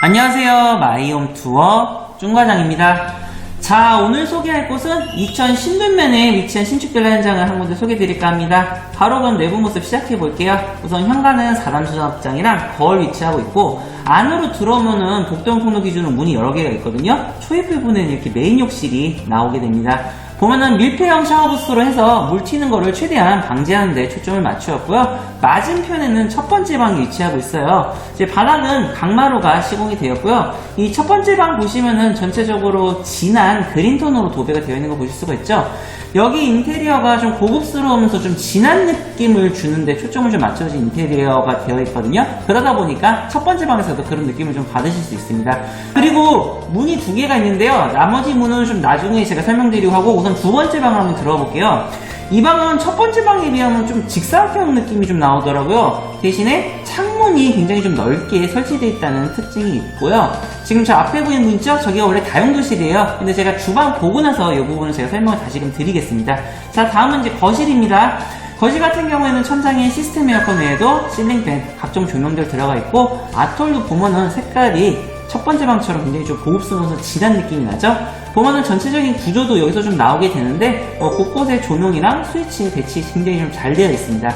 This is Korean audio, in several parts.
안녕하세요. 마이홈 투어 중과장입니다. 자, 오늘 소개할 곳은 이천 신도면에 위치한 신축 빌라 현장을 한 군데 소개해 드릴까 합니다. 바로 그럼 내부 모습 시작해 볼게요. 우선 현관은 4단 수납장이랑 거울 위치하고 있고 안으로 들어오면은 복도형 통로 기준으로 문이 여러 개가 있거든요. 초입 부분에는 이렇게 메인 욕실이 나오게 됩니다. 보면은 밀폐형 샤워부스로 해서 물 튀는 거를 최대한 방지하는 데 초점을 맞추었고요. 맞은편에는 첫 번째 방이 위치하고 있어요. 이제 바닥은 강마루가 시공이 되었고요. 이 첫 번째 방 보시면은 전체적으로 진한 그린톤으로 도배가 되어 있는 거 보실 수가 있죠. 여기 인테리어가 좀 고급스러우면서 좀 진한 느낌을 주는데 초점을 좀 맞춰진 인테리어가 되어 있거든요. 그러다 보니까 첫 번째 방에서도 그런 느낌을 좀 받으실 수 있습니다. 그리고 문이 두 개가 있는데요. 나머지 문은 좀 나중에 제가 설명드리고 하고 우선 두 번째 방을 한번 들어가 볼게요. 이 방은 첫 번째 방에 비하면 좀 직사각형 느낌이 좀 나오더라고요. 대신에 창문이 굉장히 좀 넓게 설치되어 있다는 특징이 있고요. 지금 저 앞에 보이는 분 있죠? 저기가 원래 다용도실이에요. 근데 제가 주방 보고 나서 이 부분을 제가 설명을 다시금 드리겠습니다. 자, 다음은 이제 거실입니다. 거실 같은 경우에는 천장에 시스템 에어컨 외에도 실링팬, 각종 조명들 들어가 있고 아톨도 보면은 색깔이 첫 번째 방처럼 굉장히 좀 고급스러워서 진한 느낌이 나죠? 보면은 전체적인 구조도 여기서 좀 나오게 되는데 어, 곳곳에 조명이랑 스위치 배치 굉장히 좀 잘 되어 있습니다.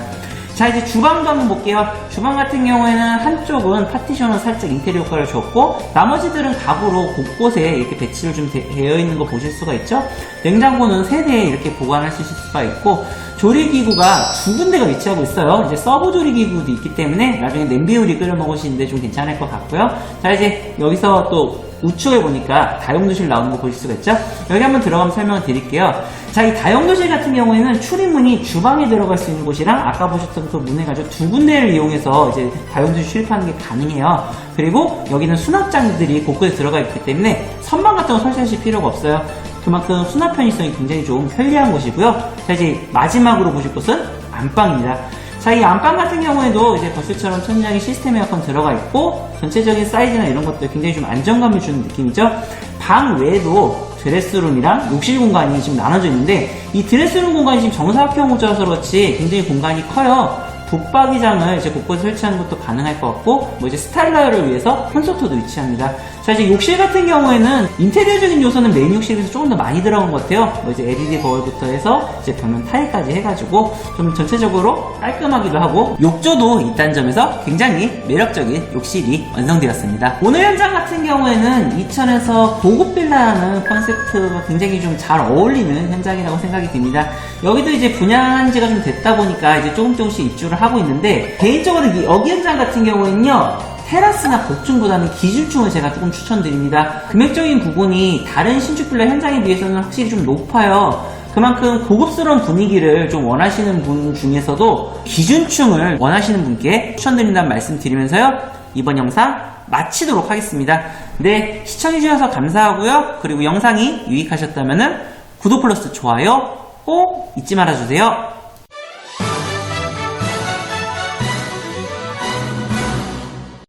자 이제 주방도 한번 볼게요. 주방 같은 경우에는 한쪽은 파티션으로 살짝 인테리어 효과를 줬고 나머지들은 가구로 곳곳에 이렇게 배치를 좀 되- 되어 있는 거 보실 수가 있죠. 냉장고는 세대 이렇게 보관하실 수가 있고 조리기구가 두 군데가 위치하고 있어요. 이제 서브 조리기구도 있기 때문에 나중에 냄비 요리 끓여 먹으시는데 좀 괜찮을 것 같고요. 자 이제 여기서 또 우측에 보니까 다용도실 나오는 거 보실 수가 있죠? 여기 한번 들어가면 설명을 드릴게요. 자, 이 다용도실 같은 경우에는 출입문이 주방에 들어갈 수 있는 곳이랑 아까 보셨던 그 문을 가지고 두 군데를 이용해서 이제 다용도실 출입하는 게 가능해요. 그리고 여기는 수납장들이 곳곳에 들어가 있기 때문에 선반 같은 거 설치하실 필요가 없어요. 그만큼 수납 편의성이 굉장히 좀 편리한 곳이고요. 자, 이제 마지막으로 보실 곳은 안방입니다. 자, 이 안방 같은 경우에도 이제 거실처럼 천장에 시스템 에어컨 들어가 있고 전체적인 사이즈나 이런 것들 굉장히 좀 안정감을 주는 느낌이죠. 방 외에도 드레스룸이랑 욕실 공간이 지금 나눠져 있는데 이 드레스룸 공간이 지금 정사각형으로서 그렇지 굉장히 공간이 커요. 붙박이장을 이제 곳곳에 설치하는 것도 가능할 것 같고 뭐 이제 스타일러를 위해서 콘서트도 위치합니다. 자 이제 욕실 같은 경우에는 인테리어적인 요소는 메인 욕실에서 조금 더 많이 들어간 것 같아요. 뭐 이제 LED 거울부터 해서 이제 벽면 타일까지 해가지고 좀 전체적으로 깔끔하기도 하고 욕조도 있다는 점에서 굉장히 매력적인 욕실이 완성되었습니다. 오늘 현장 같은 경우에는 이천에서 고급 빌라라는 컨셉트가 굉장히 좀 잘 어울리는 현장이라고 생각이 듭니다. 여기도 이제 분양한 지가 좀 됐다 보니까 이제 조금 조금씩 입주를 하고 있는데 개인적으로 이- 여기 현장 같은 경우에는요 테라스나 복층보다는 기준층을 제가 조금 추천드립니다. 금액적인 부분이 다른 신축 빌라 현장에 비해서는 확실히 좀 높아요. 그만큼 고급스러운 분위기를 좀 원하시는 분 중에서도 기준층을 원하시는 분께 추천드린다는 말씀 드리면서요. 이번 영상 마치도록 하겠습니다. 네, 시청해주셔서 감사하고요. 그리고 영상이 유익하셨다면 구독 플러스 좋아요 꼭 잊지 말아주세요.